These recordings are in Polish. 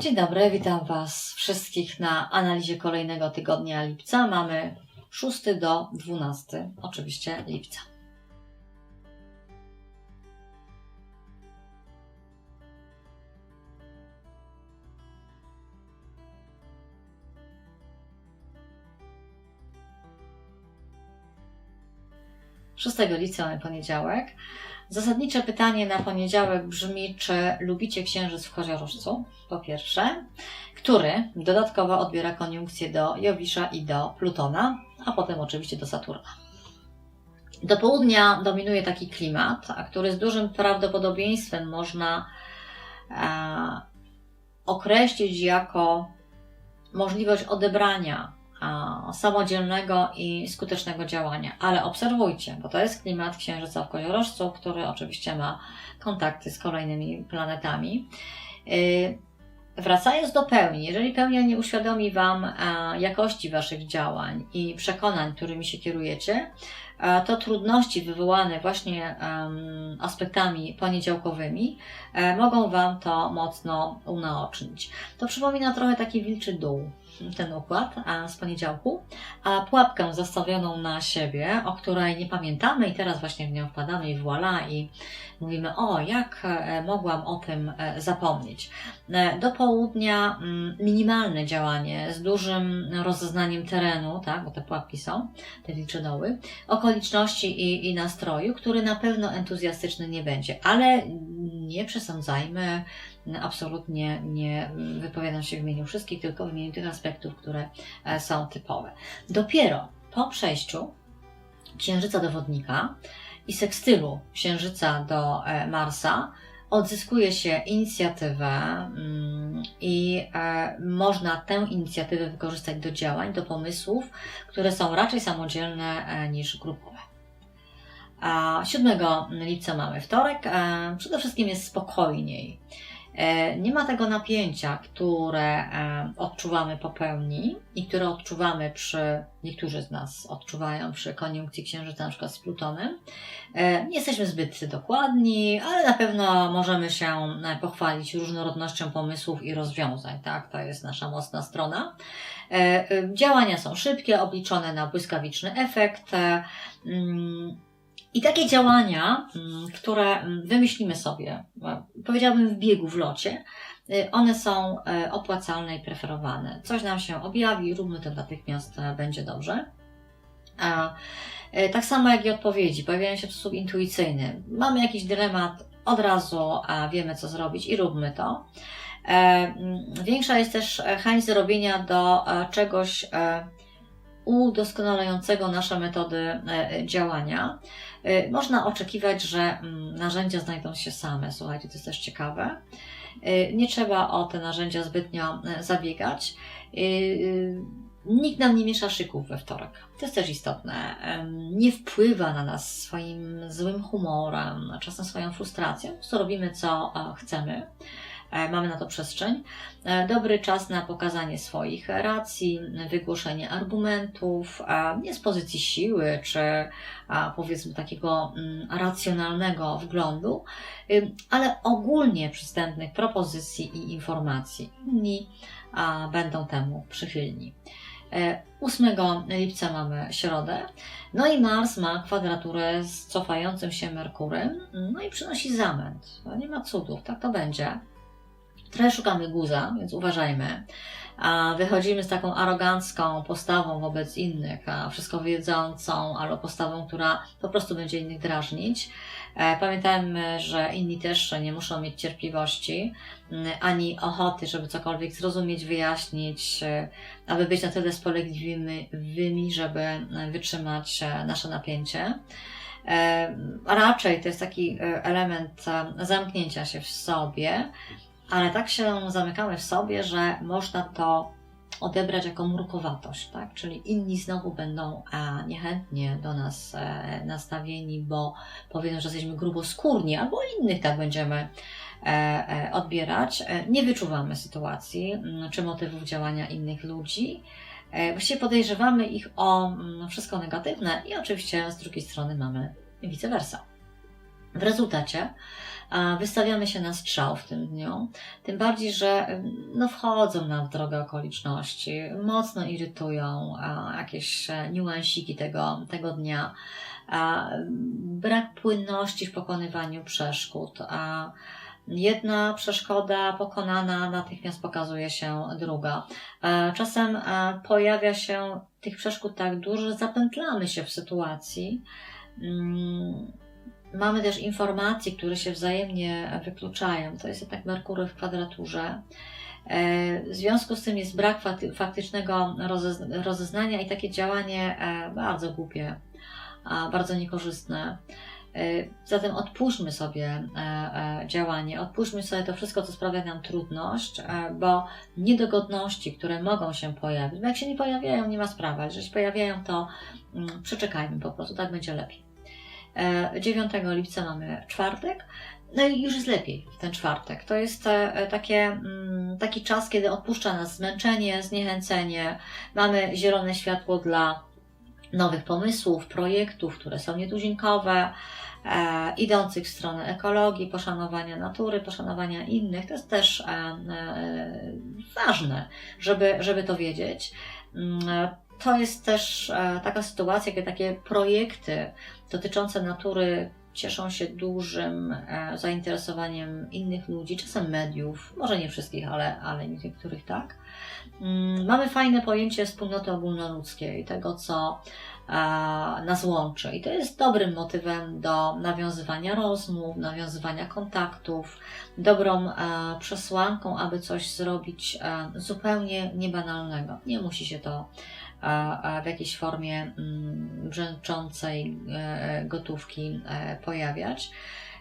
Dzień dobry, witam Was wszystkich na analizie kolejnego tygodnia lipca. Mamy 6 do 12, oczywiście lipca. Szóstego lipca mamy poniedziałek. Zasadnicze pytanie na poniedziałek brzmi, czy lubicie księżyc w koziorożcu? Po pierwsze, który dodatkowo odbiera koniunkcję do Jowisza i do Plutona, a potem oczywiście do Saturna. Do południa dominuje taki klimat, a który z dużym prawdopodobieństwem można e, określić jako możliwość odebrania samodzielnego i skutecznego działania. Ale obserwujcie, bo to jest klimat Księżyca w Koziorożcu, który oczywiście ma kontakty z kolejnymi planetami. Yy, Wracając do pełni, jeżeli pełnia nie uświadomi Wam e, jakości Waszych działań i przekonań, którymi się kierujecie, e, to trudności wywołane właśnie aspektami poniedziałkowymi e, mogą Wam to mocno unaocznić. To przypomina trochę taki wilczy dół, ten układ a, z poniedziałku, a pułapkę zastawioną na siebie, o której nie pamiętamy i teraz właśnie w nią wpadamy i voilà i mówimy, o jak e, mogłam o tym e, zapomnieć. E, Do południa mm, minimalne działanie z dużym rozeznaniem terenu, tak, bo te pułapki są, te wilcze doły, okoliczności i, i nastroju, który na pewno entuzjastyczny nie będzie, ale nie przesądzajmy, absolutnie nie wypowiadam się w imieniu wszystkich, tylko w imieniu tych aspektów, które e, są typowe. Dopiero po przejściu Księżyca do Wodnika i sekstylu Księżyca do e, Marsa odzyskuje się inicjatywę mm, i e, można tę inicjatywę wykorzystać do działań, do pomysłów, które są raczej samodzielne niż grupowe. A 7 lipca mamy wtorek. Przede wszystkim jest spokojniej. E, Nie ma tego napięcia, które e, odczuwamy po pełni i które odczuwamy przy, niektórzy z nas odczuwają przy koniunkcji księżyca, na przykład z Plutonem. E, Nie jesteśmy zbyt dokładni, ale na pewno możemy się pochwalić różnorodnością pomysłów i rozwiązań, tak? To jest nasza mocna strona. Działania są szybkie, obliczone na błyskawiczny efekt. E, i takie działania, mm, które mm, wymyślimy sobie, e, powiedziałabym w biegu, w locie, y, one są e, opłacalne i preferowane. Coś nam się objawi, róbmy to natychmiast, e, będzie dobrze. A, e, tak samo jak i odpowiedzi, pojawiają się w sposób intuicyjny. Mamy jakiś dylemat, od razu a wiemy, co zrobić i róbmy to. E, Większa jest też e, chęć zrobienia do e, czegoś e, udoskonalającego nasze metody e, działania. E, Można oczekiwać, że mm, narzędzia znajdą się same. Słuchajcie, to jest też ciekawe. E, Nie trzeba o te narzędzia zbytnio e, zabiegać. E, e, Nikt nam nie miesza szyków we wtorek. To jest też istotne. Nie wpływa na nas swoim złym humorem, czasem swoją frustracją. Prostu robimy, co e, chcemy. E, Mamy na to przestrzeń. E, Dobry czas na pokazanie swoich racji, wygłoszenie argumentów, nie z pozycji siły, czy powiedzmy takiego mm, racjonalnego wglądu, ym, ale ogólnie przystępnych propozycji i informacji. Inni będą temu przychylni. E, 8 lipca mamy środę, no i Mars ma kwadraturę z cofającym się Merkurem, no i przynosi zamęt. No nie ma cudów, tak to będzie. Trochę szukamy guza, więc uważajmy. A wychodzimy z taką arogancką postawą wobec innych, a wszystko wiedzącą, albo postawą, która po prostu będzie innych drażnić. E, Pamiętajmy, że inni też nie muszą mieć cierpliwości, mm, ani ochoty, żeby cokolwiek zrozumieć, wyjaśnić, e, aby być na tyle spolegliwymi, żeby e, wytrzymać nasze napięcie. E, Raczej to jest taki element zamknięcia się w sobie, ale tak się zamykamy w sobie, że można to odebrać jako murkowatość, tak? Czyli inni znowu będą e, niechętnie do nas e, nastawieni, bo powiedzą, że jesteśmy gruboskórni, albo innych tak będziemy e, odbierać. Nie wyczuwamy sytuacji mm, czy motywów działania innych ludzi. Właściwie podejrzewamy ich o mm, wszystko negatywne i oczywiście z drugiej strony mamy vice versa. W rezultacie wystawiamy się na strzał w tym dniu. Tym bardziej, że no, wchodzą nam w drogę okoliczności, mocno irytują jakieś e, niuansiki tego, tego dnia, brak płynności w pokonywaniu przeszkód. Jedna przeszkoda pokonana, natychmiast pokazuje się druga. E, czasem e, pojawia się tych przeszkód tak dużo, że zapętlamy się w sytuacji. Mamy też informacje, które się wzajemnie wykluczają. To jest tak Merkury w kwadraturze. E, w związku z tym jest brak faktycznego rozeznania i takie działanie bardzo głupie, bardzo niekorzystne. E, zatem odpuśćmy sobie e, e, działanie, odpuśćmy sobie to wszystko, co sprawia nam trudność, bo niedogodności, które mogą się pojawić, bo jak się nie pojawiają, nie ma sprawy, jeżeli się pojawiają, to mm, przeczekajmy po prostu, tak będzie lepiej. 9 lipca mamy czwartek, no i już jest lepiej ten czwartek. To jest takie, mm, taki czas, kiedy odpuszcza nas zmęczenie, zniechęcenie, mamy zielone światło dla nowych pomysłów, projektów, które są nietuzinkowe, e, idących w stronę ekologii, poszanowania natury, poszanowania innych. To jest też e, e, ważne, żeby, żeby to wiedzieć. To jest też e, taka sytuacja, kiedy takie projekty dotyczące natury cieszą się dużym e, zainteresowaniem innych ludzi, czasem mediów, może nie wszystkich, ale, ale niektórych tak. Mm, mamy fajne pojęcie wspólnoty ogólnoludzkiej, tego co nas łączy. I to jest dobrym motywem do nawiązywania rozmów, nawiązywania kontaktów, dobrą przesłanką, aby coś zrobić zupełnie niebanalnego. Nie musi się to w jakiejś formie mm, brzęczącej e, gotówki e, pojawiać.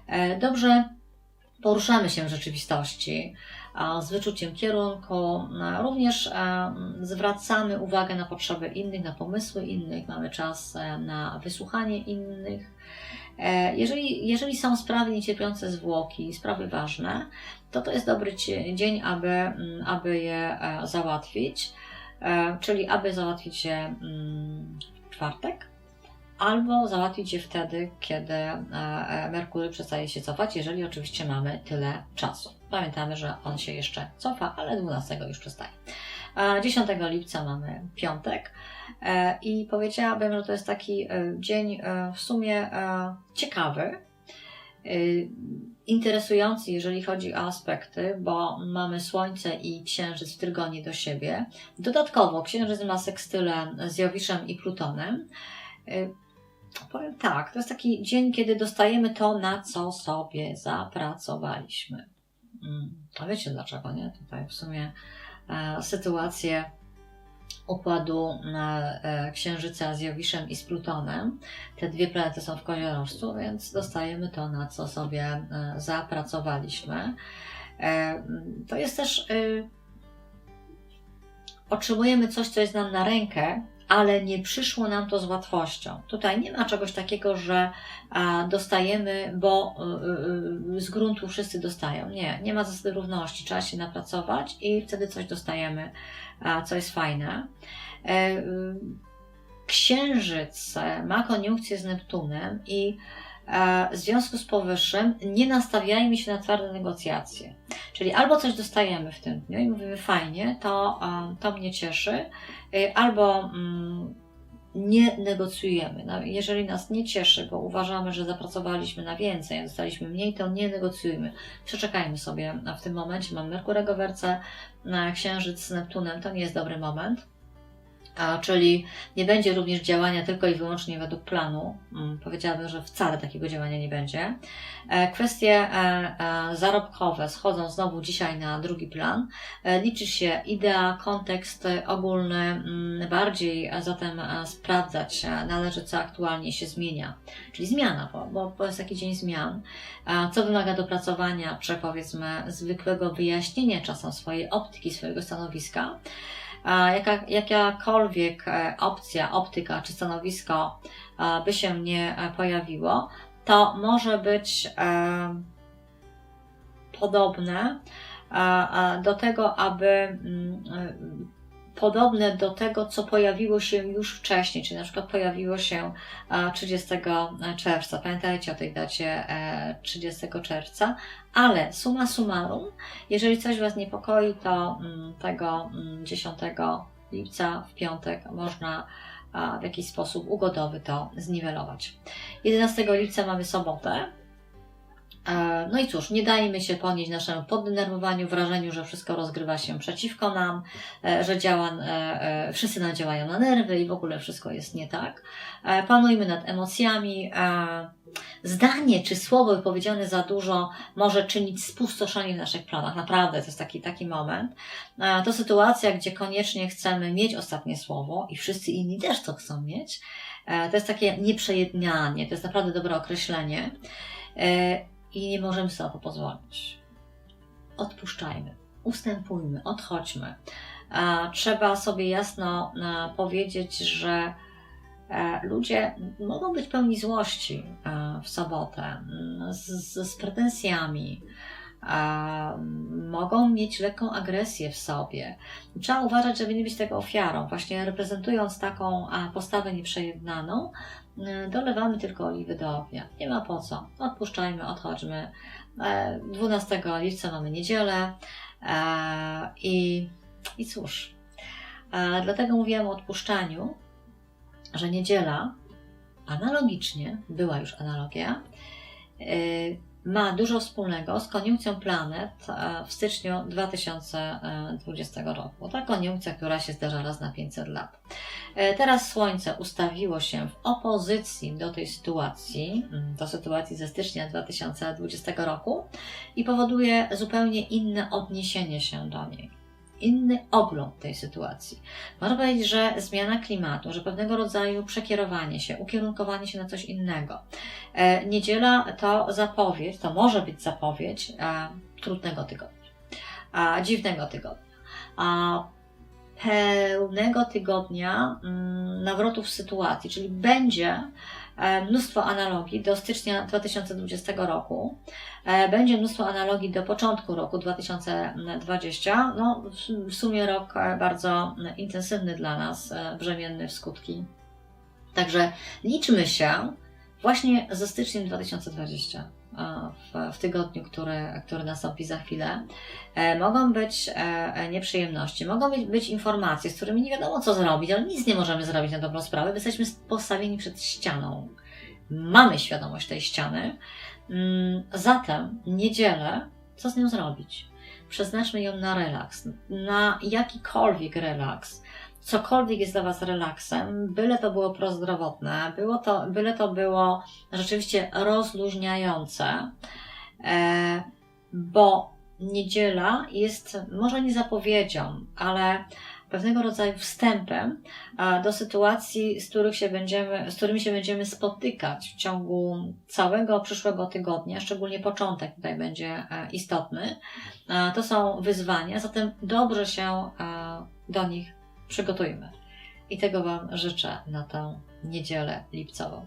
E, dobrze poruszamy się w rzeczywistości z wyczuciem kierunku. Również zwracamy uwagę na potrzeby innych, na pomysły innych, mamy czas na wysłuchanie innych. Jeżeli, jeżeli są sprawy niecierpiące zwłoki, sprawy ważne, to to jest dobry dzień, aby, mm, aby je załatwić, czyli aby załatwić je mm, w czwartek, albo załatwić je wtedy, kiedy Merkury przestaje się cofać, jeżeli oczywiście mamy tyle czasu. Pamiętamy, że on się jeszcze cofa, ale 12 już przestaje. 10 lipca mamy piątek e, i powiedziałabym, że to jest taki e, dzień e, w sumie ciekawy, interesujący, jeżeli chodzi o aspekty, bo mamy Słońce i Księżyc w Trygonie do siebie. Dodatkowo Księżyc ma sekstylę z Jowiszem i Plutonem. Powiem tak, to jest taki dzień, kiedy dostajemy to, na co sobie zapracowaliśmy. Mm, a wiecie dlaczego, nie? Tutaj w sumie e, sytuacje układu e, Księżyca z Jowiszem i z Plutonem. Te dwie planety są w koziorożcu, więc dostajemy to, na co sobie e, zapracowaliśmy. E, to jest też. Y, otrzymujemy coś, co jest nam na rękę, ale nie przyszło nam to z łatwością. Tutaj nie ma czegoś takiego, że dostajemy, bo y, y, z gruntu wszyscy dostają. Nie, nie ma zasady równości. Trzeba się napracować i wtedy coś dostajemy, co jest fajne. E, y, księżyc ma koniunkcję z Neptunem i w związku z powyższym nie nastawiajmy się na twarde negocjacje. Czyli albo coś dostajemy w tym dniu i mówimy fajnie, to, to mnie cieszy, y, albo mm, nie negocjujemy. No, jeżeli nas nie cieszy, bo uważamy, że zapracowaliśmy na więcej, a dostaliśmy mniej, to nie negocjujmy. Przeczekajmy sobie. A w tym momencie mamy Merkurego werce, Księżyc z Neptunem, to nie jest dobry moment czyli nie będzie również działania tylko i wyłącznie według planu. Hmm, powiedziałabym, że wcale takiego działania nie będzie. E, kwestie e, e, zarobkowe schodzą znowu dzisiaj na drugi plan. Liczy się idea, kontekst ogólny, mm, bardziej zatem sprawdzać należy, co aktualnie się zmienia. Czyli zmiana, bo, bo jest taki dzień zmian. Co wymaga dopracowania, czy powiedzmy zwykłego wyjaśnienia czasem swojej optyki, swojego stanowiska jaka, jakakolwiek e, opcja, optyka czy stanowisko e, by się nie e, pojawiło, to może być podobne do tego, aby mm, podobne do tego, co pojawiło się już wcześniej, czyli na przykład pojawiło się e, 30 czerwca. Pamiętajcie o tej dacie e, 30 czerwca, ale summa summarum, jeżeli coś Was niepokoi, to mm, tego mm, 10 lipca w piątek można w jakiś sposób ugodowy to zniwelować. 11 lipca mamy sobotę. E, No i cóż, nie dajmy się ponieść naszemu poddenerwowaniu, wrażeniu, że wszystko rozgrywa się przeciwko nam, e, że działa, e, wszyscy nam działają na nerwy i w ogóle wszystko jest nie tak. Panujmy nad emocjami. Zdanie czy słowo wypowiedziane za dużo może czynić spustoszenie w naszych planach. Naprawdę, to jest taki, taki moment. To sytuacja, gdzie koniecznie chcemy mieć ostatnie słowo i wszyscy inni też to chcą mieć. To jest takie nieprzejednanie, to jest naprawdę dobre określenie. I nie możemy sobie pozwolić. Odpuszczajmy, ustępujmy, odchodźmy. Trzeba sobie jasno e, powiedzieć, że e, ludzie mogą być pełni złości e, w sobotę, z, z pretensjami, e, mogą mieć lekką agresję w sobie. Trzeba uważać, żeby nie być tego ofiarą. Właśnie reprezentując taką a, postawę nieprzejednaną, y, dolewamy tylko oliwy do ognia. Nie ma po co. Odpuszczajmy, odchodźmy. E, 12 lipca mamy niedzielę e, i, i cóż. E, Dlatego mówiłam o odpuszczaniu, że niedziela analogicznie, była już analogia, y, ma dużo wspólnego z koniunkcją planet e, w styczniu 2020 roku. Ta koniunkcja, która się zdarza raz na 500 lat. E, Teraz Słońce ustawiło się w opozycji do tej sytuacji, mm, do sytuacji ze stycznia 2020 roku i powoduje zupełnie inne odniesienie się do niej. Inny ogląd tej sytuacji. Można powiedzieć, że zmiana klimatu, że pewnego rodzaju przekierowanie się, ukierunkowanie się na coś innego. E, Niedziela to zapowiedź, to może być zapowiedź e, trudnego tygodnia, dziwnego tygodnia, pełnego tygodnia mm, nawrotów sytuacji, czyli będzie mnóstwo analogii do stycznia 2020 roku, e, będzie mnóstwo analogii do początku roku 2020. No, w- sumie rok e, bardzo intensywny dla nas, e, brzemienny w skutki. Także liczmy się właśnie ze styczniem 2020. e, W, w tygodniu, który, który nastąpi za chwilę, e, mogą być e, nieprzyjemności, mogą być, być informacje, z którymi nie wiadomo co zrobić, ale nic nie możemy zrobić na dobrą sprawę, bo jesteśmy postawieni przed ścianą. Mamy świadomość tej ściany. Mm, Zatem niedzielę, co z nią zrobić? Przeznaczmy ją na relaks, na jakikolwiek relaks. Cokolwiek jest dla Was relaksem, byle to było prozdrowotne, było to, byle to było rzeczywiście rozluźniające, e, bo niedziela jest może nie zapowiedzią, ale pewnego rodzaju wstępem do sytuacji, z, których się będziemy, z którymi się będziemy spotykać w ciągu całego przyszłego tygodnia, szczególnie początek tutaj będzie e, istotny. A, To są wyzwania, zatem dobrze się e, do nich przygotujmy. I tego Wam życzę na tę niedzielę lipcową.